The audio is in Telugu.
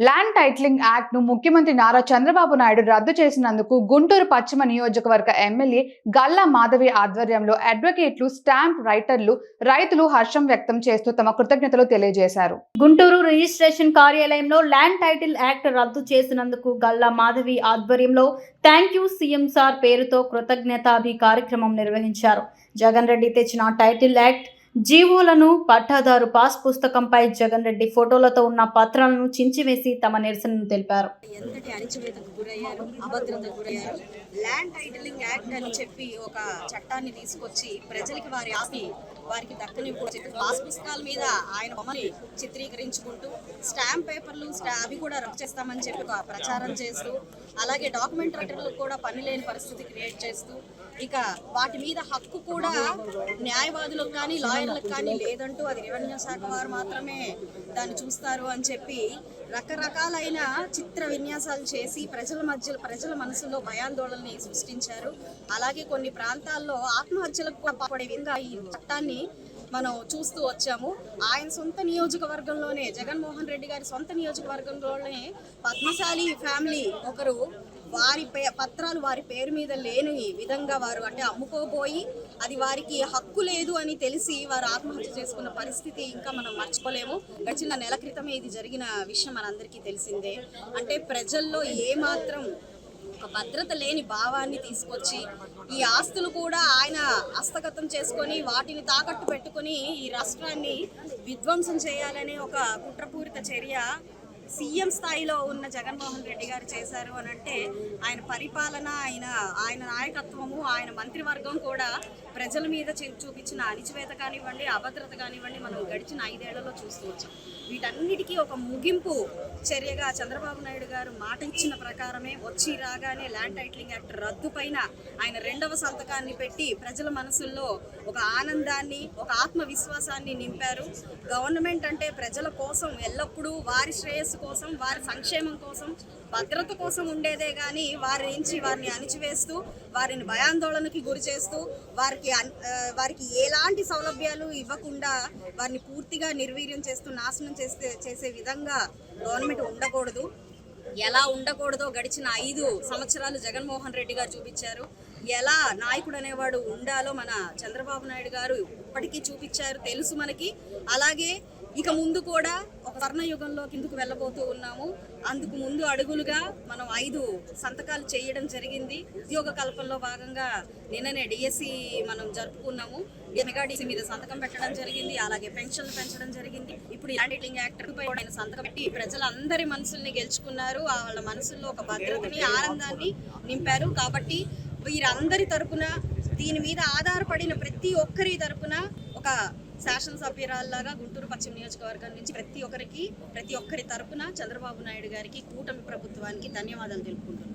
ల్యాండ్ టైటిలింగ్ యాక్ట్ను ముఖ్యమంత్రి నారా చంద్రబాబు నాయుడు రద్దు చేసినందుకు గుంటూరు పశ్చిమ నియోజకవర్గ ఎమ్మెల్యే గల్లా మాధవి ఆధ్వర్యంలో అడ్వకేట్లు స్టాంప్ రైటర్లు రైతులు హర్షం వ్యక్తం చేస్తూ తమ కృతజ్ఞతలు తెలియజేశారు. గుంటూరు రిజిస్ట్రేషన్ కార్యాలయంలో ల్యాండ్ టైటిల్ యాక్ట్ రద్దు చేసినందుకు గల్లా మాధవి ఆధ్వర్యంలో థ్యాంక్ యూ సీఎం సార్ పేరుతో కృతజ్ఞతాభి కార్యక్రమం నిర్వహించారు. జగన్ రెడ్డి తెచ్చిన టైటిల్ యాక్ట్ జీవోలను పట్టాదారు పాస్ పుస్తకంపై జగన్ రెడ్డి ఫోటోలతో ఉన్న పత్రాలను చించివేసి తమ నిరసనను తెలిపారు. ల్యాండ్ టైటిలింగ్ యాక్ట్ అని చెప్పి ఒక చట్టాన్ని తీసుకొచ్చి ప్రజలకి వారి ఆస్తి వారికి దక్కని పాస్ పుస్తకాల మీద ఆయన బొమ్మని చిత్రీకరించుకుంటూ స్టాంప్ పేపర్లు అవి కూడా రద్దు చేస్తామని చెప్పి ప్రచారం చేస్తూ అలాగే డాక్యుమెంట్ రైటర్లకు కూడా పని లేని పరిస్థితి క్రియేట్ చేస్తూ ఇక వాటి మీద హక్కు కూడా న్యాయవాదులకు కానీ లాయర్లకు కానీ లేదంటూ అది రెవెన్యూ శాఖ వారు మాత్రమే దాన్ని చూస్తారు అని చెప్పి రకరకాలైన చిత్ర విన్యాసాలు చేసి ప్రజల మధ్య ప్రజల మనసులో భయాందోళనని సృష్టించారు. అలాగే కొన్ని ప్రాంతాల్లో ఆత్మహత్యలకు కూడా విధంగా ఈ చట్టాన్ని మనం చూస్తూ వచ్చాము. ఆయన సొంత నియోజకవర్గంలోనే జగన్మోహన్ రెడ్డి గారి సొంత నియోజకవర్గంలోనే పద్మశాలి ఫ్యామిలీ ఒకరు వారి పే పత్రాలు వారి పేరు మీద లేని విధంగా వారు అంటే అమ్ముకోబోయి అది వారికి హక్కు లేదు అని తెలిసి వారు ఆత్మహత్య చేసుకున్న పరిస్థితి ఇంకా మనం మర్చిపోలేము. గడిచిన నెల క్రితమే ఇది జరిగిన విషయం మనందరికీ తెలిసిందే. అంటే ప్రజల్లో ఏమాత్రం ఒక భద్రత లేని భావాన్ని తీసుకొచ్చి ఈ ఆస్తులు కూడా ఆయన హస్తగతం చేసుకొని వాటిని తాకట్టు పెట్టుకొని ఈ రాష్ట్రాన్ని విధ్వంసం చేయాలనే ఒక కుట్రపూరిత చర్య సీఎం స్థాయిలో ఉన్న జగన్మోహన్ రెడ్డి గారు చేశారు అని అంటే ఆయన పరిపాలన ఆయన ఆయన నాయకత్వము ఆయన మంత్రివర్గం కూడా ప్రజల మీద చూపించిన అణిచివేత కానివ్వండి అభద్రత కానివ్వండి మనం గడిచిన ఐదేళ్ళలో చూస్తూ వచ్చాం. వీటన్నిటికీ ఒక ముగింపు చర్యగా చంద్రబాబు నాయుడు గారు మాట ఇచ్చిన ప్రకారమే వచ్చి రాగానే ల్యాండ్ టైటిలింగ్ యాక్ట్ రద్దు పైన ఆయన రెండవ సంతకాన్ని పెట్టి ప్రజల మనసుల్లో ఒక ఆనందాన్ని ఒక ఆత్మవిశ్వాసాన్ని నింపారు. గవర్నమెంట్ అంటే ప్రజల కోసం ఎల్లప్పుడూ వారి శ్రేయస్సు కోసం వారి సంక్షేమం కోసం భద్రత కోసం ఉండేదే కానీ వారి నుంచి వారిని అణిచివేస్తూ వారిని భయాందోళనకి గురి చేస్తూ వారికి వారికి ఎలాంటి సౌలభ్యాలు ఇవ్వకుండా వారిని పూర్తిగా నిర్వీర్యం చేస్తూ నాశనం చేస్తే చేసే విధంగా గవర్నమెంట్ ఉండకూడదు. ఎలా ఉండకూడదో గడిచిన ఐదు సంవత్సరాలు జగన్మోహన్ రెడ్డి గారు చూపించారు. ఎలా నాయకుడు అనేవాడు ఉండాలో మన చంద్రబాబు నాయుడు గారు ఇప్పటికీ చూపించారు తెలుసు మనకి. అలాగే ఇక ముందు కూడా స్వర్ణయుగంలో కిందకు వెళ్ళబోతూ ఉన్నాము. అందుకు ముందు అడుగులుగా మనం ఐదు సంతకాలు చేయడం జరిగింది. ఉద్యోగ కల్పనలో భాగంగా నిన్ననే డిఎస్సి మనం జరుపుకున్నాము. మెగా డిసి మీద సంతకం పెట్టడం జరిగింది. అలాగే పెన్షన్లు పెంచడం జరిగింది. ఇప్పుడు ఇలాంటి టైటిలింగ్ యాక్ట్ పై ఆయన సంతకం పెట్టి ప్రజలందరి మనసుల్ని గెలుచుకున్నారు. ఆ వాళ్ళ మనసుల్లో ఒక భద్రతని ఆనందాన్ని నింపారు. కాబట్టి వీరందరి తరపున దీని మీద ఆధారపడిన ప్రతి ఒక్కరి తరపున ఒక శాసనసభ్యురాల్లాగా గుంటూరు పశ్చిమ నియోజకవర్గం నుంచి ప్రతి ఒక్కరికి ప్రతి ఒక్కరి తరపున చంద్రబాబు నాయుడు గారికి కూటమి ప్రభుత్వానికి ధన్యవాదాలు తెలుపుకుంటున్నాను.